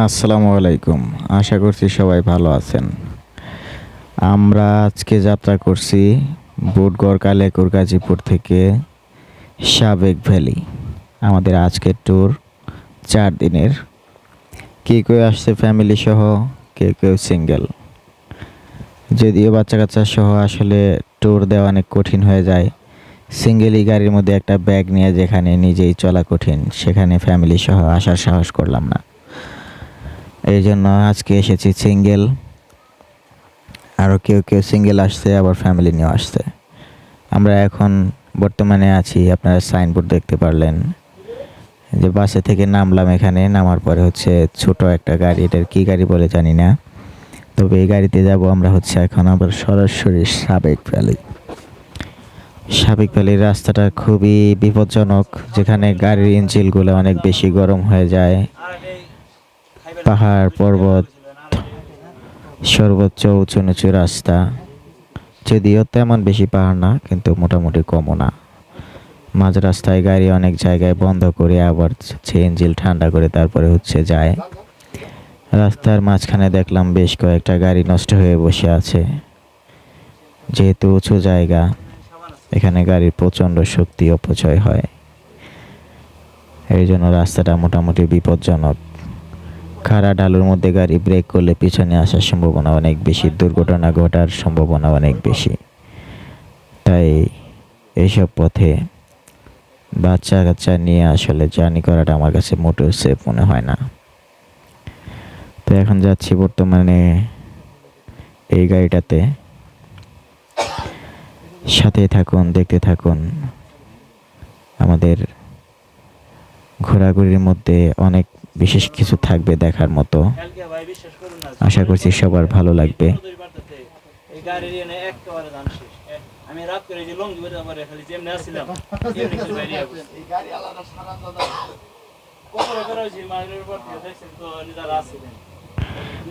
আসসালামু আলাইকুম। আশা করছি সবাই ভালো আছেন। আমরা আজকে যাত্রা করছি বুটগড় কালেকুর গাজীপুর থেকে সাবেক ভ্যালি। আমাদের আজকের ট্যুর চার দিনের। কে কেউ আসছে ফ্যামিলি সহ, কে কেউ সিঙ্গেল যদিও বাচ্চা কাচ্চা সহ আসলে ট্যুর দেওয়া অনেক কঠিন হয়ে যায়। সিঙ্গেলই গাড়ির মধ্যে একটা ব্যাগ নিয়ে যেখানে নিজেই চলা কঠিন, সেখানে ফ্যামিলি সহ আসার সাহস করলাম না। এই জন্য আজকে এসেছি সিঙ্গেল আরও কেউ কেউ সিঙ্গেল আসছে, আবার ফ্যামিলি নিয়েও আসছে। আমরা এখন বর্তমানে আছি, আপনারা সাইনবোর্ড দেখতে পারলেন। যে বাসে থেকে নামলাম এখানে, নামার পরে হচ্ছে ছোট একটা গাড়ি, এটার কী গাড়ি বলে জানি না। তবে এই গাড়িতে যাব আমরা হচ্ছে এখন আবার সরাসরি সাবেক ভ্যালি সাবেক ভ্যালির রাস্তাটা খুবই বিপজ্জনক, যেখানে গাড়ির ইঞ্জিনগুলো অনেক বেশি গরম হয়ে যায়। পাহাড়, পর্বত, সর্বোচ্চ উঁচু নিচু রাস্তা। যদিও তেমন বেশি পাহাড় না, কিন্তু মোটামুটি কমও না। মাঝ রাস্তায় গাড়ি অনেক জায়গায় বন্ধ করে আবার হচ্ছে ইঞ্জিল ঠান্ডা করে তারপরে হচ্ছে যায়। রাস্তার মাঝখানে দেখলাম বেশ কয়েকটা গাড়ি নষ্ট হয়ে বসে আছে। যেহেতু উঁচু জায়গা, এখানে গাড়ির প্রচণ্ড শক্তি অপচয় হয়। এই জন্য রাস্তাটা মোটামুটি বিপজ্জনক। খাড়া ঢালুর মধ্যে গাড়ি ব্রেক করলে পিছনে আসার সম্ভাবনা অনেক বেশি, দুর্ঘটনা ঘটার সম্ভাবনা অনেক বেশি। তাই এইসব পথে বাচ্চা কাচ্চা নিয়ে আসলে জার্নি করাটা আমার কাছে মোটেও সেফ মনে হয় না। তো এখন যাচ্ছি বর্তমানে এই গাড়িটাতে। সাথে থাকুন, দেখতে থাকুন। আমাদের ঘোরাঘুরির মধ্যে অনেক বিশেষ কিছু থাকবে দেখার মতো। আশা করছি সবার ভালো লাগবে।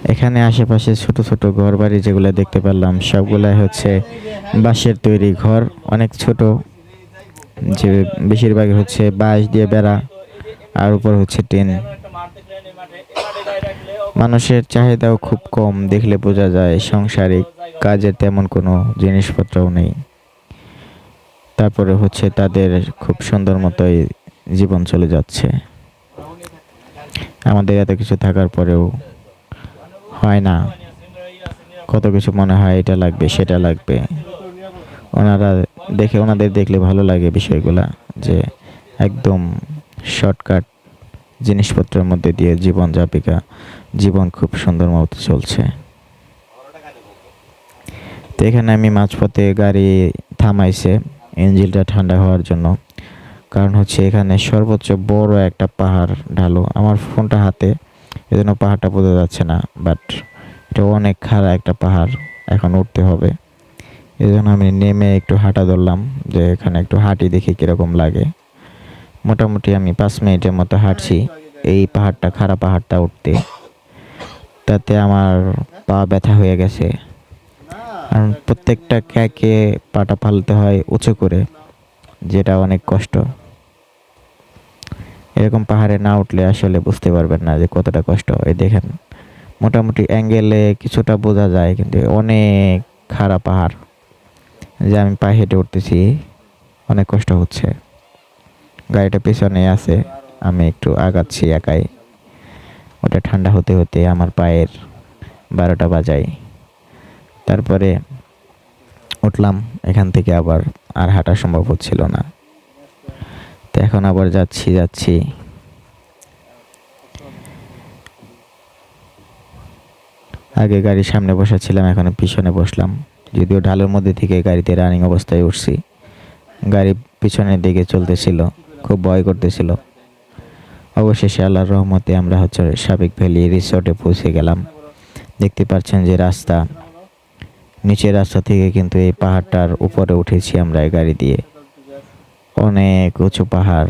এখানে আশেপাশে ছোট ছোট ঘর বাড়ি যেগুলো দেখতে পারলাম সবগুলাই হচ্ছে বাঁশের তৈরি ঘর। অনেক ছোট, যে বেশিরভাগ হচ্ছে বাঁশ দিয়ে বেড়া, আর উপর হচ্ছে টিন একটা মাঠ দেখলেন, এই মাঠে- এই মাঠে গাড়ি রাখলে ও মানুষের চাহিদাও খুব কম দেখলে বোঝা যায় সংসারিক কাজের তেমন কোনো জিনিসপত্রও নেই। তারপরে হচ্ছে তাদের খুব সুন্দর মতোই জীবন চলে যাচ্ছে। আমাদের এত কিছু থাকার পরেও হয় না। কত কিছু মনে হয় এটা লাগবে, সেটা লাগবে। ওনারা দেখে, ওনাদের দেখলে ভালো লাগে বিষয়গুলা, যে একদম শর্টকাট জিনিসপত্রের মধ্যে দিয়ে জীবন যাপিকা, জীবন খুব সুন্দর মতো চলছে। তো এখানে আমি মাঝপথে গাড়ি থামাইছে, ইঞ্জিনটা ঠান্ডা হওয়ার জন্য। কারণ হচ্ছে এখানে সর্বোচ্চ বড় একটা পাহাড় ঢালো। আমার ফোনটা হাতে, এজন্য পাহাড়টা বোঝা যাচ্ছে না বাট এটা অনেক খাড়া একটা পাহাড়, এখন উঠতে হবে। এই জন্য আমি নেমে একটু হাঁটা ধরলাম, যে এখানে একটু হাঁটি দেখি কীরকম লাগে। মোটামুটি আমি পাঁচ মিনিটের মতো হাঁটছি। এই পাহাড়টা খাড়া পাহাড়টা উঠতে। তাতে আমার পা ব্যথা হয়ে গেছে। কারণ প্রত্যেকটা ক্যাকে পাটা ফালতে হয় উঁচু করে, যেটা অনেক কষ্ট। এরকম পাহাড়ে না উঠলে আসলে বুঝতে পারবেন না যে কতটা কষ্ট। এই দেখেন, মোটামুটি অ্যাঙ্গেলে কিছুটা বোঝা যায়, কিন্তু অনেক খাড়া পাহাড় যে আমি পায়ে হেঁটে উঠতেছি, অনেক কষ্ট হচ্ছে। গাড়িটা পেছনে আছে। আমি একটু আগাচ্ছি একাই। ওটা ঠান্ডা হতে হতে আমার পায়ের বারোটা বাজাই তারপরে উঠলাম, এখান থেকে আবার আর হাঁটা সম্ভব হচ্ছিল না। তো এখন আবার যাচ্ছি যাচ্ছি। আগে গাড়ির সামনে বসা ছিলাম এখন পিছনে বসলাম। যদিও ঢালের মধ্যে থেকে গাড়িতে রানিং অবস্থায় উঠছি। গাড়ি পিছনের দিকে চলতেছিল। খুব ভয় করতেছিল। অবশেষে আল্লাহর রহমতে আমরা হচ্ছে সাবেক ভ্যালি রিসোর্টে পৌঁছে গেলাম। দেখতে পাচ্ছেন যে রাস্তা, নিচের রাস্তা থেকে কিন্তু এই পাহাড়টার উপরে উঠেছি আমরা এই গাড়ি দিয়ে। অনেক উঁচু পাহাড়।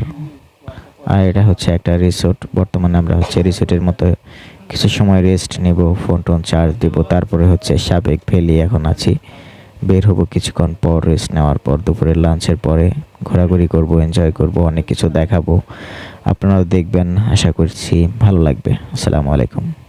আর এটা হচ্ছে একটা রিসোর্ট। বর্তমানে আমরা হচ্ছে রিসোর্টের মতো কিছু সময় রেস্ট নেব ফোন টোন চার্জ দিব, তারপরে হচ্ছে সাবেক ভ্যালি এখন আছি। বের হব কিছুক্ষণ পর রেস্ট নেওয়ার পর, দুপুরের লাঞ্চের পরে ঘোরাঘুরি করব এনজয় করব, অনেক কিছু দেখাবো। আপনারাও দেখবেন, আশা করছি ভালো লাগবে। আসসালামু আলাইকুম।